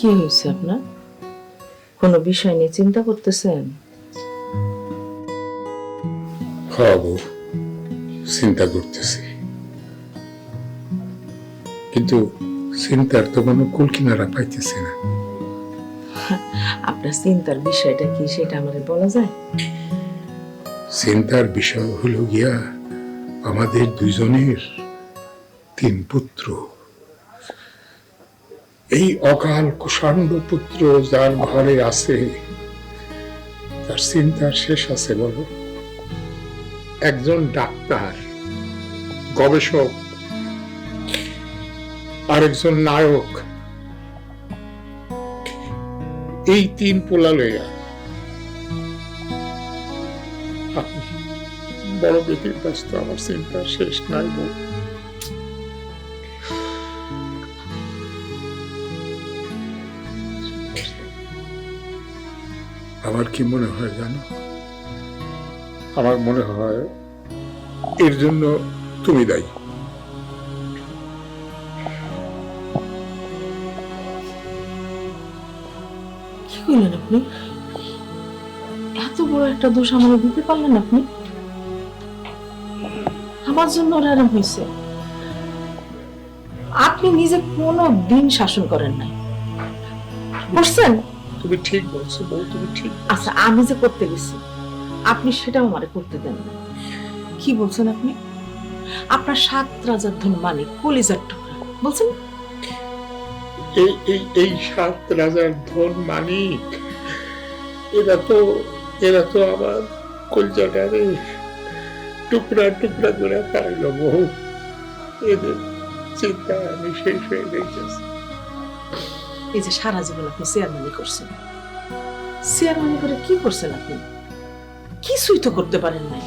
কি হয়েছে আপনার? কোনো বিষয় নিয়ে চিন্তা করতেছেন? খাওয়াবো চিন্তা করতেছি। কিন্তু চিন্তার তো কোনো কুল কিনারা পাইতেছি না। আপনার চিন্তার বিষয়টা কি সেটা আমারে বলা যায়? চিন্তার বিষয় হলো গিয়া আমাদের দুজনের তিন পুত্র। এই অকাল কুষাণ্ড পুত্র যার ঘরে আছে, তার চিন্তার শেষ আছে বলো। একজন ডাক্তার, গবেষক, আরেকজন নায়ক। এই তিন পোলা লইয়া আমি বড় বেটির ব্যস্ত আমার চিন্তার শেষ নাই বউ। আমার কি মনে হয় জানো? আমার মনে হয় এর জন্য তুমি দায়ী। কি করলেন আপনি? এত বড় একটা দোষ আমাকে দিতে পারলেন আপনি? আমার জন্য আরাম হয়েছে। আপনি নিজে কোনো দিন শাসন করেন নাই। করছেন? তুমি ঠিক বলছো বউ তুমি ঠিক আচ্ছা আমি যে করতে গেছি আপনি সেটাও আমারে করতে দেন না। কি বলছেন আপনি? আপনার সাত রাজার ধন মানিক কলিজার টুকরা। বলছেন? এই এই এই সাত রাজার ধন মানিক এরা তো এরা তো আমার কলজাটারে টুকরা টুকরা করে পাইল বহু এদের চিন্তা আমি শেষ হয়ে গেছি। এই যে সারা জীবন আপনি চেয়ারম্যানই করছেন। চেয়ারম্যানি করে কি করছেন আপনি? কিছুই তো করতে পারেন নাই।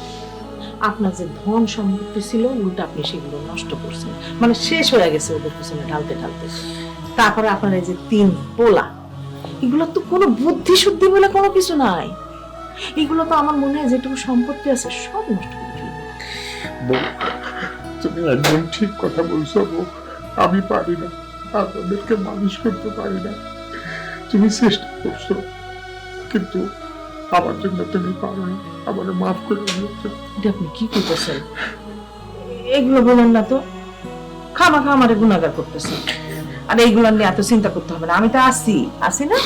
আপনার যে ধন সম্পত্তি ছিল, উল্টা আপনি সেগুলো নষ্ট করছেন। মানে শেষ হয়ে গেছে ওদের পিছনে ঢালতে ঢালতে। তারপরে আপনার এই যে তিন পোলা, এগুলো তো কোনো বুদ্ধি শুদ্ধি বলে কোনো কিছু নাই। এগুলো তো আমার মনে হয় যেটুকু সম্পত্তি আছে, সব নষ্ট তুমি একদম ঠিক কথা বলছো আমি পারি না। আপনাদেরকে মানুষ করতে পারি না। তুমি চেষ্টা করছ কিন্তু আমার জন্য তুমি পারো না। আমার মাফ করে দিয়েছ এটা আপনি কি করতেছেন? এগুলো বলেন না তো। খামা খা আমারে গুণাগার করতেছেন আর এইগুলো নিয়ে এত চিন্তা করতে হবে না। আমি তো আসি আসি না?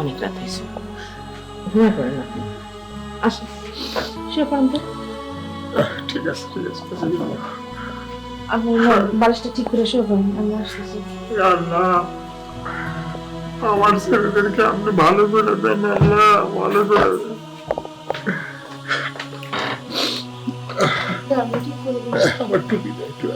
অনেক রাত হয়েছে। ঘুমিয়ে পড়েন আপনি। আসেন। শুয়ে পড়েন তো। ঠিক আছে ঠিক আছে। আপনি না বালিশটা ঠিক করে শুয়ে পড়েন আমি আসতেছি আল্লাহ আমার ছেলেদেরকে আপনি ভালো করে দেন আল্লাহ ভালো করে দেন আমি ঠিক করে দিচ্ছি। আমার টুপি দেয় একটু।